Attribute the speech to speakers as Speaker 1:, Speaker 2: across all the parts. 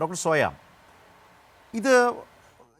Speaker 1: Doctor soya ഇത്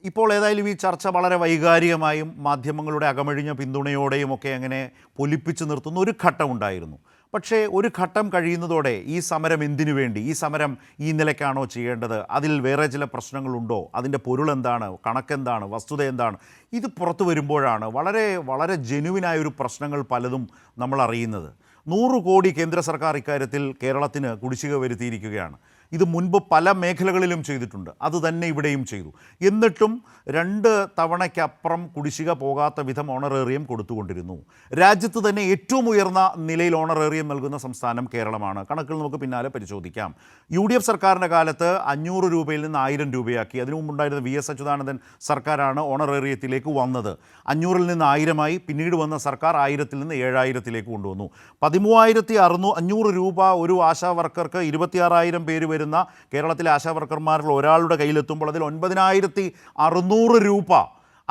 Speaker 1: ഇപ്പോൾ ഏതായാലും ഈ ചർച്ച വളരെ വൈകാരികമായും മാധ്യമങ്ങളുടെ അകമഴിഞ്ഞ പിന്തുണയോടെയും ഒക്കെ അങ്ങനെ പൊലിപ്പിച്ചു നിർത്തുന്ന ഒരു ഘട്ടം ഉണ്ടായിരുന്നു. പക്ഷേ ഒരു ഘട്ടം കഴിയുന്നതോടെ ഈ സമരം എന്തിനു വേണ്ടി ഈ സമരം ഈ നിലയ്ക്കാണോ ചെയ്യേണ്ടത് അതിൽ വേറെ ചില പ്രശ്നങ്ങളുണ്ടോ അതിന്റെ പൊരുൾ എന്താണ് കണക്കെന്താണ് വസ്തുത എന്താണ് ഇത് പുറത്തു വരുമ്പോഴാണ് വളരെ വളരെ ജെനുവിനായ ഒരു പ്രശ്നങ്ങൾ പലതും നമ്മൾ അറിയുന്നത്. നൂറ് കോടി കേന്ദ്ര സർക്കാർ ഇക്കാര്യത്തിൽ കേരളത്തിന് കുടിശ്ശിക വരുത്തിയിരിക്കുകയാണ്. ഇത് മുൻപ് പല മേഖലകളിലും ചെയ്തിട്ടുണ്ട്. അത് തന്നെ ഇവിടെയും ചെയ്തു. എന്നിട്ടും രണ്ട് തവണയ്ക്കപ്പുറം കുടിശ്ശിക പോകാത്ത വിധം ഓണറേറിയം കൊടുത്തുകൊണ്ടിരുന്നു. രാജ്യത്ത് തന്നെ ഏറ്റവും ഉയർന്ന നിലയിൽ ഓണറേറിയം നൽകുന്ന സംസ്ഥാനം കേരളമാണ്. കണക്കിൽ നമുക്ക് പിന്നാലെ പരിശോധിക്കാം. യു ഡി എഫ് സർക്കാരിന്റെ കാലത്ത് അഞ്ഞൂറ് രൂപയിൽ നിന്ന് ആയിരം രൂപയാക്കി. അതിനു മുമ്പുണ്ടായിരുന്ന വി എസ് അച്യുതാനന്ദൻ സർക്കാരാണ് ഓണറേറിയത്തിലേക്ക് വന്നത്. അഞ്ഞൂറിൽ നിന്ന് ആയിരമായി പിന്നീട് വന്ന സർക്കാർ ആയിരത്തിൽ നിന്ന് ഏഴായിരത്തിലേക്ക് കൊണ്ടുവന്നു. പതിമൂവായിരത്തി അറുന്നൂ അഞ്ഞൂറ് രൂപ ഒരു ആശാ വർക്കർക്ക് ഇരുപത്തിയാറായിരം പേര് വരുന്ന കേരളത്തിലെ ആശാവർക്കർമാരിൽ ഒരാളുടെ കയ്യിലെത്തുമ്പോൾ അതിൽ ഒൻപതിനായിരത്തി അറുന്നൂറ് രൂപ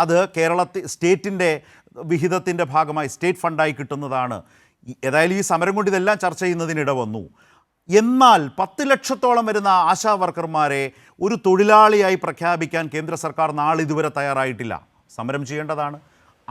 Speaker 1: അത് കേരളത്തിൽ സ്റ്റേറ്റിന്റെ വിഹിതത്തിന്റെ ഭാഗമായി സ്റ്റേറ്റ് ഫണ്ടായി കിട്ടുന്നതാണ്. ഏതായാലും ഈ സമരം കൊണ്ട് ഇതെല്ലാം ചർച്ച ചെയ്യുന്നതിനിട വന്നു എന്നാൽ പത്ത് ലക്ഷത്തോളം വരുന്ന ആശാ വർക്കർമാരെ ഒരു തൊഴിലാളിയായി പ്രഖ്യാപിക്കാൻ കേന്ദ്ര സർക്കാർ നാളിതുവരെ തയ്യാറായിട്ടില്ല. സമരം ചെയ്യേണ്ടതാണ്.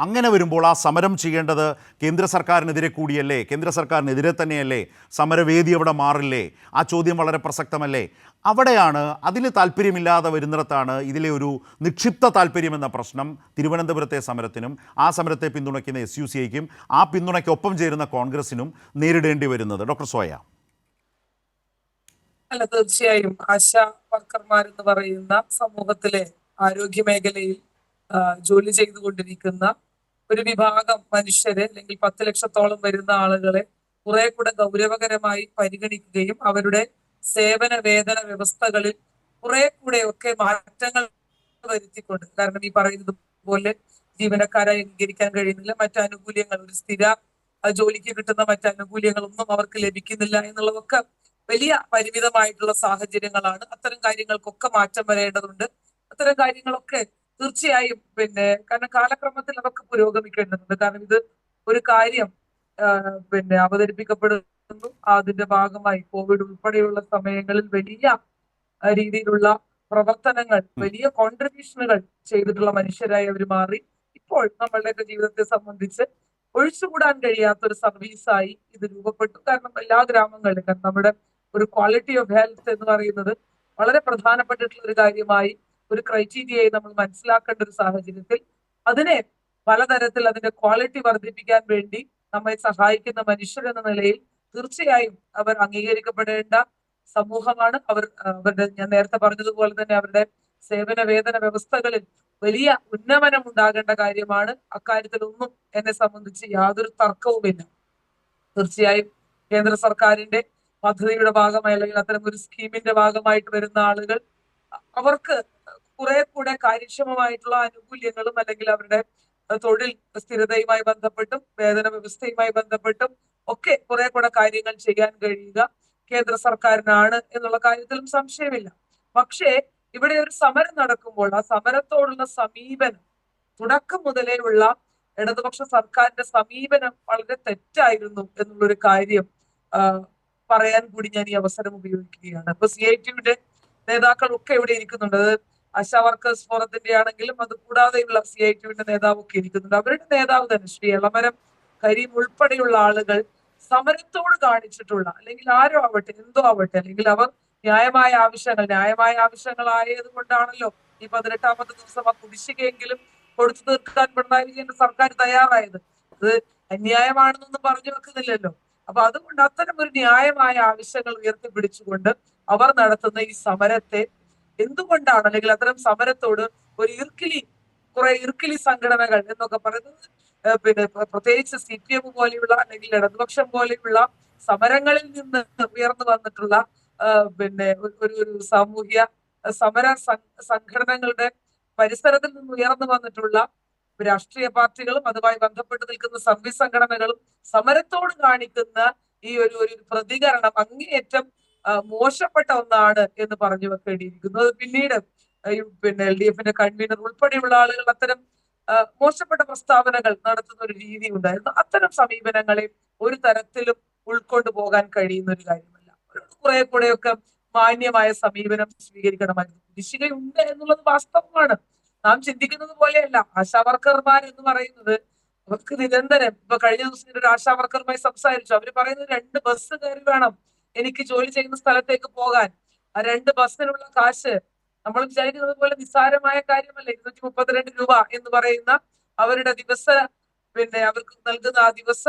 Speaker 1: അങ്ങനെ വരുമ്പോൾ ആ സമരം ചെയ്യേണ്ടത് കേന്ദ്ര സർക്കാരിനെതിരെ കൂടിയല്ലേ? കേന്ദ്ര സർക്കാരിനെതിരെ തന്നെയല്ലേ? സമരവേദി അവിടെ മാറില്ലേ? ആ ചോദ്യം വളരെ പ്രസക്തമല്ലേ? അവിടെയാണ് അതിൽ താല്പര്യമില്ലാതെ വരുന്നിടത്താണ് ഇതിലെ ഒരു നിക്ഷിപ്ത താല്പര്യമെന്ന പ്രശ്നം തിരുവനന്തപുരത്തെ സമരത്തിനും ആ സമരത്തെ പിന്തുണയ്ക്കുന്ന എസ് യു സി ഐക്കും ആ പിന്തുണയ്ക്കൊപ്പം ചേരുന്ന കോൺഗ്രസിനും നേരിടേണ്ടി വരുന്നത്. ഡോക്ടർ സോയ.
Speaker 2: അല്ല തീർച്ചയായും ആശ വർക്കർമാർ എന്ന് പറയുന്ന സമൂഹത്തിലെ ആരോഗ്യ മേഖലയിൽ ജോലി ചെയ്തുകൊണ്ടിരിക്കുന്ന ഒരു വിഭാഗം മനുഷ്യരെ അല്ലെങ്കിൽ പത്ത് ലക്ഷത്തോളം വരുന്ന ആളുകളെ കുറെ കൂടെ ഗൗരവകരമായി പരിഗണിക്കുകയും അവരുടെ സേവന വേതന വ്യവസ്ഥകളിൽ കുറെ കൂടെ ഒക്കെ മാറ്റങ്ങൾ വരുത്തിക്കൊണ്ട് കാരണം ഈ പറയുന്നത് പോലെ ജീവനക്കാരെ അംഗീകരിക്കാൻ കഴിയുന്നില്ല മറ്റു ആനുകൂല്യങ്ങൾ ഒരു സ്ഥിര ജോലിക്ക് കിട്ടുന്ന മറ്റു ആനുകൂല്യങ്ങളൊന്നും അവർക്ക് ലഭിക്കുന്നില്ല എന്നുള്ളതൊക്കെ വലിയ പരിമിതമായിട്ടുള്ള സാഹചര്യങ്ങളാണ്. അത്തരം കാര്യങ്ങൾക്കൊക്കെ മാറ്റം വരേണ്ടതുണ്ട്. അത്തരം കാര്യങ്ങളൊക്കെ തീർച്ചയായും പിന്നെ കാരണം കാലക്രമത്തിൽ അതൊക്കെ പുരോഗമിക്കേണ്ടതുണ്ട്. കാരണം ഇത് ഒരു കാര്യം പിന്നെ അവതരിപ്പിക്കപ്പെടുന്നു. അതിന്റെ ഭാഗമായി കോവിഡ് ഉൾപ്പെടെയുള്ള സമയങ്ങളിൽ വലിയ രീതിയിലുള്ള പ്രവർത്തനങ്ങൾ വലിയ കോൺട്രിബ്യൂഷനുകൾ ചെയ്തിട്ടുള്ള മനുഷ്യരായി അവർ മാറി. ഇപ്പോൾ നമ്മളുടെയൊക്കെ ജീവിതത്തെ സംബന്ധിച്ച് ഒഴിച്ചുകൂടാൻ കഴിയാത്ത ഒരു സർവീസായി ഇത് രൂപപ്പെട്ടു. കാരണം എല്ലാ ഗ്രാമങ്ങളിലും കാരണം നമ്മുടെ ഒരു ക്വാളിറ്റി ഓഫ് ഹെൽത്ത് എന്ന് പറയുന്നത് വളരെ പ്രധാനപ്പെട്ടിട്ടുള്ള ഒരു കാര്യമായി ഒരു ക്രൈറ്റീരിയയെ നമ്മൾ മനസ്സിലാക്കേണ്ട ഒരു സാഹചര്യത്തിൽ അതിനെ പലതരത്തിൽ അതിന്റെ ക്വാളിറ്റി വർദ്ധിപ്പിക്കാൻ വേണ്ടി നമ്മെ സഹായിക്കുന്ന മനുഷ്യരെന്ന നിലയിൽ തീർച്ചയായും അവർ അംഗീകരിക്കപ്പെടേണ്ട സമൂഹമാണ്. അവർ അവരുടെ ഞാൻ നേരത്തെ പറഞ്ഞതുപോലെ തന്നെ അവരുടെ സേവന വേതന വ്യവസ്ഥകളിൽ വലിയ ഉന്നമനം ഉണ്ടാകേണ്ട കാര്യമാണ്. അക്കാര്യത്തിലൊന്നും എന്നെ സംബന്ധിച്ച് യാതൊരു തർക്കവുമില്ല. തീർച്ചയായും കേന്ദ്ര സർക്കാരിന്റെ പദ്ധതിയുടെ ഭാഗമായി അല്ലെങ്കിൽ അത്തരം ഒരു സ്കീമിന്റെ ഭാഗമായിട്ട് വരുന്ന ആളുകൾ അവർക്ക് കുറെ കൂടെ കാര്യക്ഷമമായിട്ടുള്ള ആനുകൂല്യങ്ങളും അല്ലെങ്കിൽ അവരുടെ തൊഴിൽ സ്ഥിരതയുമായി ബന്ധപ്പെട്ടും വേതന വ്യവസ്ഥയുമായി ബന്ധപ്പെട്ടും ഒക്കെ കുറെ കൂടെ കാര്യങ്ങൾ ചെയ്യാൻ കഴിയുക കേന്ദ്ര സർക്കാരിനാണ് എന്നുള്ള കാര്യത്തിലും സംശയമില്ല. പക്ഷേ ഇവിടെ ഒരു സമരം നടക്കുമ്പോൾ ആ സമരത്തോടുള്ള സമീപനം തുടക്കം മുതലേ ഉള്ള ഇടതുപക്ഷ സർക്കാരിന്റെ സമീപനം വളരെ തെറ്റായിരുന്നു എന്നുള്ളൊരു കാര്യം പറയാൻ കൂടി ഞാൻ ഈ അവസരം ഉപയോഗിക്കുകയാണ്. ഇപ്പൊ സി ഐ ടിയുടെ നേതാക്കളൊക്കെ ഇവിടെ ഇരിക്കുന്നുണ്ട്. ആശാ വർക്കേഴ്സ് ഫോറത്തിന്റെ ആണെങ്കിലും അത് കൂടാതെയുള്ള സി ഐ ടിയുടെ നേതാവൊക്കെ ഇരിക്കുന്നുണ്ട്. അവരുടെ നേതാവ് തന്നെ ശ്രീ എളമരം കരീം ഉൾപ്പെടെയുള്ള ആളുകൾ സമരത്തോട് കാണിച്ചിട്ടുള്ള അല്ലെങ്കിൽ ആരോ ആവട്ടെ എന്തോ ആവട്ടെ അല്ലെങ്കിൽ അവർ ന്യായമായ ആവശ്യങ്ങൾ ന്യായമായ ആവശ്യങ്ങളായത് കൊണ്ടാണല്ലോ ഈ പതിനെട്ടാമത്തെ ദിവസം ആ കുടിശ്ശികയെങ്കിലും കൊടുത്തു തീർക്കാൻ പിണറായി വിജയന്റെ സർക്കാർ തയ്യാറായത്. അത് അന്യായമാണെന്നൊന്നും പറഞ്ഞു വെക്കുന്നില്ലല്ലോ. അപ്പൊ അതുകൊണ്ട് അത്തരം ഒരു ന്യായമായ ആവശ്യങ്ങൾ ഉയർത്തിപ്പിടിച്ചുകൊണ്ട് അവർ നടത്തുന്ന ഈ സമരത്തെ എന്തുകൊണ്ടാണ് അല്ലെങ്കിൽ അത്തരം സമരത്തോട് ഒരു ഇർക്കിലി കുറെ ഇർക്കിലി സംഘടനകൾ എന്നൊക്കെ പറയുന്നത് പിന്നെ പ്ര- പ്രത്യേകിച്ച് സി പി എം പോലെയുള്ള അല്ലെങ്കിൽ ഇടതുപക്ഷം പോലെയുള്ള സമരങ്ങളിൽ നിന്ന് ഉയർന്നു വന്നിട്ടുള്ള പിന്നെ ഒരു ഒരു സാമൂഹ്യ സമര സംഘടനകളുടെ പരിസരത്തിൽ നിന്ന് ഉയർന്നു വന്നിട്ടുള്ള രാഷ്ട്രീയ പാർട്ടികളും അതുമായി ബന്ധപ്പെട്ട് നിൽക്കുന്ന സർവീസ് സംഘടനകളും സമരത്തോട് കാണിക്കുന്ന ഈ ഒരു ഒരു പ്രതികരണം അങ്ങേയറ്റം മോശപ്പെട്ട ഒന്നാണ് എന്ന് പറഞ്ഞു വെക്കേണ്ടിയിരിക്കുന്നു. അത് പിന്നീട് പിന്നെ എൽ ഡി എഫിന്റെ കൺവീനർ ഉൾപ്പെടെയുള്ള ആളുകൾ അത്തരം മോശപ്പെട്ട പ്രസ്താവനകൾ നടത്തുന്ന ഒരു രീതി ഉണ്ടായിരുന്നു. അത്തരം സമീപനങ്ങളെ ഒരു തരത്തിലും ഉൾക്കൊണ്ടു പോകാൻ കഴിയുന്ന ഒരു കാര്യമല്ല കുറെ കൂടെയൊക്കെ മാന്യമായ സമീപനം സ്വീകരിക്കണമായിരുന്നു. കുടിശ്ശികയുണ്ട് എന്നുള്ളത് വാസ്തവമാണ്. നാം ചിന്തിക്കുന്നത് പോലെയല്ല. ആശാവർക്കർമാർ എന്ന് പറയുന്നത് അവർക്ക് നിരന്തരം ഇപ്പൊ കഴിഞ്ഞ ദിവസം ഒരു ആശാവർക്കറുമായി സംസാരിച്ചു. അവർ പറയുന്നത് രണ്ട് ബസ് കയറി വേണം. എനിക്ക് ജോലി ചെയ്യുന്ന സ്ഥലത്തേക്ക് പോകാൻ. ആ രണ്ട് ബസ്സിനുള്ള കാശ് നമ്മൾ വിചാരിക്കുന്നത് പോലെ നിസ്സാരമായ കാര്യമല്ല ഇരുന്നൂറ്റി മുപ്പത്തിരണ്ട് രൂപ എന്ന് പറയുന്ന അവരുടെ ദിവസ പിന്നെ അവർക്ക് നൽകുന്ന ആ ദിവസ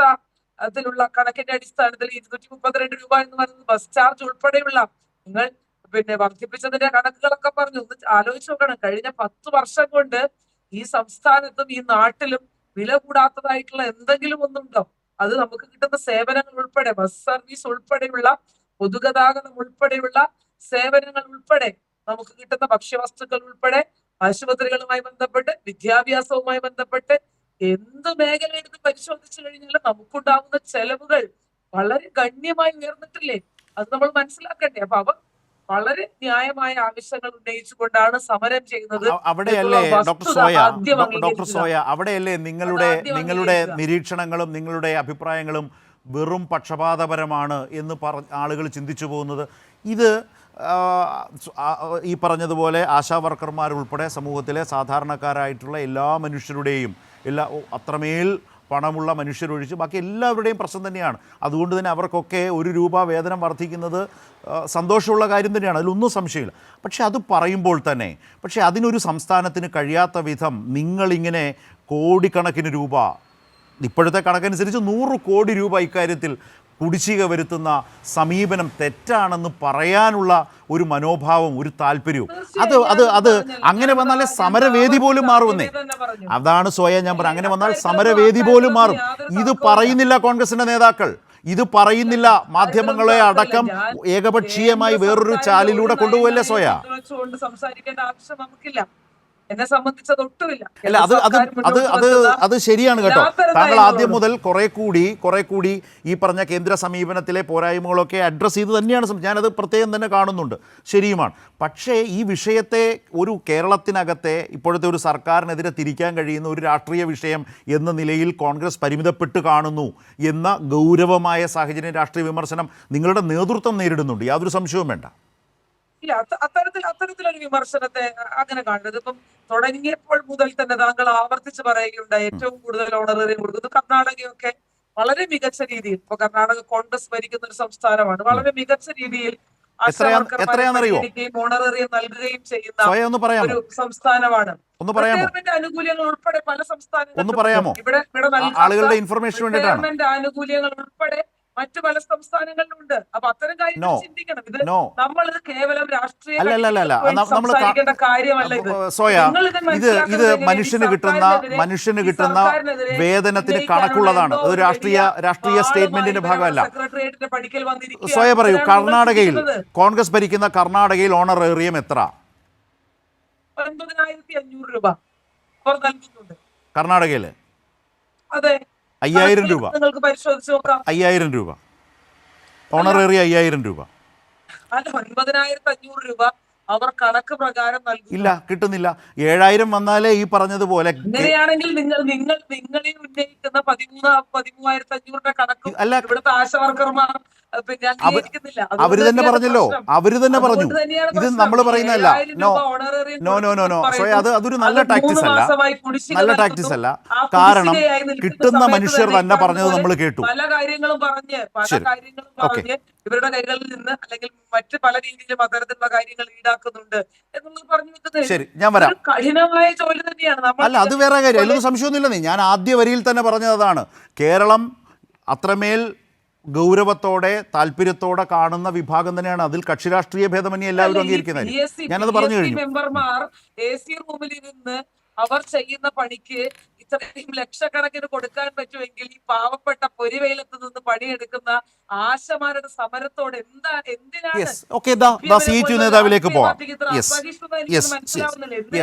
Speaker 2: അതിലുള്ള കണക്കിന്റെ അടിസ്ഥാനത്തിൽ ഇരുന്നൂറ്റി മുപ്പത്തിരണ്ട് രൂപ എന്ന് പറയുന്നത് ബസ് ചാർജ് ഉൾപ്പെടെയുള്ള നിങ്ങൾ പിന്നെ വർദ്ധിപ്പിച്ചതിന്റെ കണക്കുകളൊക്കെ പറഞ്ഞു. ഒന്ന് ആലോചിച്ച് നോക്കണം. കഴിഞ്ഞ പത്ത് വർഷം കൊണ്ട് ഈ സംസ്ഥാനത്തും ഈ നാട്ടിലും വില കൂടാത്തതായിട്ടുള്ള എന്തെങ്കിലും ഒന്നുണ്ടോ? അത് നമുക്ക് കിട്ടുന്ന സേവനങ്ങൾ ഉൾപ്പെടെ ബസ് സർവീസ് ഉൾപ്പെടെയുള്ള പൊതുഗതാഗതം ഉൾപ്പെടെയുള്ള സേവനങ്ങൾ ഉൾപ്പെടെ നമുക്ക് കിട്ടുന്ന ഭക്ഷ്യവസ്തുക്കൾ ഉൾപ്പെടെ ആശുപത്രികളുമായി ബന്ധപ്പെട്ട് വിദ്യാഭ്യാസവുമായി ബന്ധപ്പെട്ട് എന്ത് മേഖലയെടുത്ത് പരിശോധിച്ചു കഴിഞ്ഞാലും നമുക്കുണ്ടാകുന്ന ചെലവുകൾ വളരെ ഗണ്യമായി ഉയർന്നിട്ടില്ലേ? അത് നമ്മൾ മനസ്സിലാക്കണ്ടേ. അപ്പൊ അവർ വളരെ ന്യായമായ ആവശ്യങ്ങൾ ഉന്നയിച്ചുകൊണ്ടാണ് സമരം ചെയ്യുന്നത്.
Speaker 1: അവിടെയല്ലേ ഡോക്ടർ സോയ? ഡോക്ടർ സോയ അവിടെയല്ലേ നിങ്ങളുടെ നിങ്ങളുടെ നിരീക്ഷണങ്ങളും നിങ്ങളുടെ അഭിപ്രായങ്ങളും വെറും പക്ഷപാതപരമാണ് എന്ന് പറ ആളുകൾ ചിന്തിച്ചു പോകുന്നത്. ഇത് ഈ പറഞ്ഞതുപോലെ ആശാ വർക്കർമാരുൾപ്പെടെ സമൂഹത്തിലെ സാധാരണക്കാരായിട്ടുള്ള എല്ലാ മനുഷ്യരുടെയും എല്ലാ അത്രമേൽ പണമുള്ള മനുഷ്യരൊഴിച്ച് ബാക്കി എല്ലാവരുടെയും പ്രശ്നം തന്നെയാണ്. അതുകൊണ്ട് തന്നെ അവർക്കൊക്കെ ഒരു രൂപ വേതനം വർദ്ധിക്കുന്നത് സന്തോഷമുള്ള കാര്യം തന്നെയാണ്. അതിലൊന്നും സംശയമില്ല. പക്ഷേ അത് പറയുമ്പോൾ തന്നെ പക്ഷേ അതിനൊരു സംസ്ഥാനത്തിന് കഴിയാത്ത വിധം നിങ്ങളിങ്ങനെ കോടിക്കണക്കിന് രൂപ ഇപ്പോഴത്തെ കണക്കനുസരിച്ച് നൂറ് കോടി രൂപ ഇക്കാര്യത്തിൽ കുടിശ്ശിക വരുത്തുന്ന സമീപനം തെറ്റാണെന്ന് പറയാനുള്ള ഒരു മനോഭാവം ഒരു താല്പര്യവും. അത് അത് അത് അങ്ങനെ വന്നാലേ സമരവേദി പോലും മാറുമെന്നേ അതാണ് സ്വയം ഞാൻ പറഞ്ഞത്. അങ്ങനെ വന്നാൽ സമരവേദി പോലും മാറും. ഇത് പറയുന്നില്ല കോൺഗ്രസിന്റെ നേതാക്കൾ. ഇത് പറയുന്നില്ല മാധ്യമങ്ങളെ അടക്കം ഏകപക്ഷീയമായി വേറൊരു ചാലിലൂടെ കൊണ്ടുപോകല്ലേ സോയ
Speaker 2: സംസാരിക്കേണ്ട ആവശ്യം നമുക്കില്ല. എന്നെ സംബന്ധിച്ചത് ഒട്ടുമില്ല.
Speaker 1: അല്ല അത് അത് അത് അത് അത് ശരിയാണ് കേട്ടോ. താങ്കൾ ആദ്യം മുതൽ കുറെ കൂടി കുറെ കൂടി ഈ പറഞ്ഞ കേന്ദ്ര സമീപനത്തിലെ പോരായ്മകളൊക്കെ അഡ്രസ്സ് ചെയ്ത് തന്നെയാണ് ഞാനത് പ്രത്യേകം തന്നെ കാണുന്നുണ്ട്. ശരിയുമാണ്. പക്ഷേ ഈ വിഷയത്തെ ഒരു കേരളത്തിനകത്തെ ഇപ്പോഴത്തെ ഒരു സർക്കാരിനെതിരെ തിരിക്കാൻ കഴിയുന്ന ഒരു രാഷ്ട്രീയ വിഷയം എന്ന നിലയിൽ കോൺഗ്രസ് പരിമിതപ്പെട്ട് കാണുന്നു എന്ന ഗൗരവമായ സാഹചര്യം രാഷ്ട്രീയ വിമർശനം നിങ്ങളുടെ നേതൃത്വം നേരിടുന്നുണ്ട്. യാതൊരു സംശയവും വേണ്ട.
Speaker 2: ഇല്ല അത്തരത്തിൽ അത്തരത്തിലൊരു വിമർശനത്തെ അങ്ങനെ കാണരുത്. ഇപ്പം തുടങ്ങിയപ്പോൾ മുതൽ തന്നെ താങ്കൾ ആവർത്തിച്ച് പറയുകയുണ്ടായി. ഏറ്റവും കൂടുതൽ ഓണററി കൊടുക്കുന്നത് കർണാടകയൊക്കെ വളരെ മികച്ച രീതിയിൽ ഇപ്പൊ കർണാടക കോൺഗ്രസ് ഭരിക്കുന്ന ഒരു സംസ്ഥാനമാണ്. വളരെ മികച്ച രീതിയിൽ
Speaker 1: എത്രയാണെന്നറിയോ?
Speaker 2: നൽകുകയും ചെയ്യുന്ന ഒരു സംസ്ഥാനമാണ്. ആനുകൂല്യങ്ങൾ ഉൾപ്പെടെ പല
Speaker 1: സംസ്ഥാനങ്ങളും
Speaker 2: ഇവിടെ ഇവിടെ
Speaker 1: ആളുകളുടെ ഇൻഫർമേഷൻ
Speaker 2: ആനുകൂല്യങ്ങൾ ഉൾപ്പെടെ മറ്റു പല സംസ്ഥാനങ്ങളിലുണ്ട്. അപ്പൊ അത്തരം കാര്യങ്ങൾ ചിന്തിക്കണം. ഇത് നമ്മൾ ഇത് കേവലം രാഷ്ട്രീയ സംസാരിക്കേണ്ട കാര്യമല്ല ഇത്.
Speaker 1: സോയ
Speaker 2: ഇത്
Speaker 1: ഇത് മനുഷ്യന് കിട്ടുന്ന മനുഷ്യന് കിട്ടുന്ന വേതനത്തിന് കണക്കുള്ളതാണ്. അത് രാഷ്ട്രീയ രാഷ്ട്രീയ സ്റ്റേറ്റ്മെന്റിന്റെ ഭാഗമല്ല. സോയ പറയൂ കർണാടകയിൽ കോൺഗ്രസ് ഭരിക്കുന്ന കർണാടകയിൽ ഓണർ ഓണറേറിയം എത്ര?
Speaker 2: ഒൻപതിനായിരത്തി അഞ്ഞൂറ് രൂപ.
Speaker 1: കർണാടകയിൽ?
Speaker 2: അതെ.
Speaker 1: അയ്യായിരം രൂപ.
Speaker 2: നിങ്ങൾക്ക് പരിശോധിച്ച് നോക്കാം.
Speaker 1: അയ്യായിരം രൂപ. ഓണറേറി അയ്യായിരം രൂപ.
Speaker 2: അല്ല ഒൻപതിനായിരത്തി അഞ്ഞൂറ് രൂപ അവർ കണക്ക് പ്രകാരം നൽകും
Speaker 1: ഇല്ല കിട്ടുന്നില്ല. ഏഴായിരം വന്നാലേ ഈ പറഞ്ഞതുപോലെ
Speaker 2: ഇങ്ങനെയാണെങ്കിൽ നിങ്ങൾ നിങ്ങൾ നിങ്ങളിൽ ഉന്നയിക്കുന്ന പതിമൂന്ന് പതിമൂവായിരത്തി അഞ്ഞൂറിന്റെ കണക്കും
Speaker 1: അല്ല
Speaker 2: ഇവിടുത്തെ ആശാ വർക്കർമാർ
Speaker 1: അവർ തന്നെ പറഞ്ഞല്ലോ. അവർ തന്നെ പറഞ്ഞു. ഇത് നമ്മൾ പറയുന്നതല്ല. No no no no. No so അത് അതൊരു നല്ല
Speaker 2: ടാക്ടീസ്
Speaker 1: ടാക്ടിക്സ് അല്ല. നല്ല
Speaker 2: ടാക്ടീസ്
Speaker 1: ടാക്ടിക്സ് അല്ല. കാരണം കിട്ടുന്ന മനുഷ്യർ
Speaker 2: തന്നെ
Speaker 1: പറഞ്ഞത് നമ്മൾ കേട്ടു.
Speaker 2: പല കാര്യങ്ങളും പറഞ്ഞ് പല. കാര്യങ്ങളും പറഞ്ഞ് ഇവരുടെ കൈകളിൽ നിന്ന് അല്ലെങ്കിൽ മറ്റ് പല രീതിയിലും അത്തരത്തിലുള്ള കാര്യങ്ങൾ ഈടാക്കുന്നുണ്ട് എന്നുള്ളത് പറഞ്ഞു വെക്കുന്നത്
Speaker 1: ശരി ഞാൻ വരാം.
Speaker 2: കഠിനമായ ജോലി തന്നെയാണ്.
Speaker 1: അല്ല അത് വേറെ കാര്യം. അതിലൊന്നും സംശയമൊന്നുമില്ലെന്നേ ഞാൻ ആദ്യ വരിയിൽ തന്നെ പറഞ്ഞതാണ് അതാണ്. കേരളം അത്രമേൽ ഗൗരവത്തോടെ താല്പര്യത്തോടെ കാണുന്ന വിഭാഗം തന്നെയാണ്. അതിൽ കക്ഷി രാഷ്ട്രീയ ഭേദമന്യേ എല്ലാവരും അംഗീകരിക്കുന്നത് ഞാനത് പറഞ്ഞു കഴിഞ്ഞു.
Speaker 2: മെമ്പർമാർ എ സി റൂമിൽ ഇരുന്ന് അവർ ചെയ്യുന്ന പണിക്ക് ഇത്രയും ലക്ഷക്കണക്കിന് കൊടുക്കാൻ പറ്റുമെങ്കിൽ ഈ പാവപ്പെട്ട പൊരിവെയിലത്ത് നിന്ന് പണിയെടുക്കുന്ന ആശമാരുടെ സമരത്തോട് എന്താ എന്തിനാണ്
Speaker 1: നേതാവിലേക്ക് പോവാം.
Speaker 2: മനസ്സിലാവുന്നില്ല.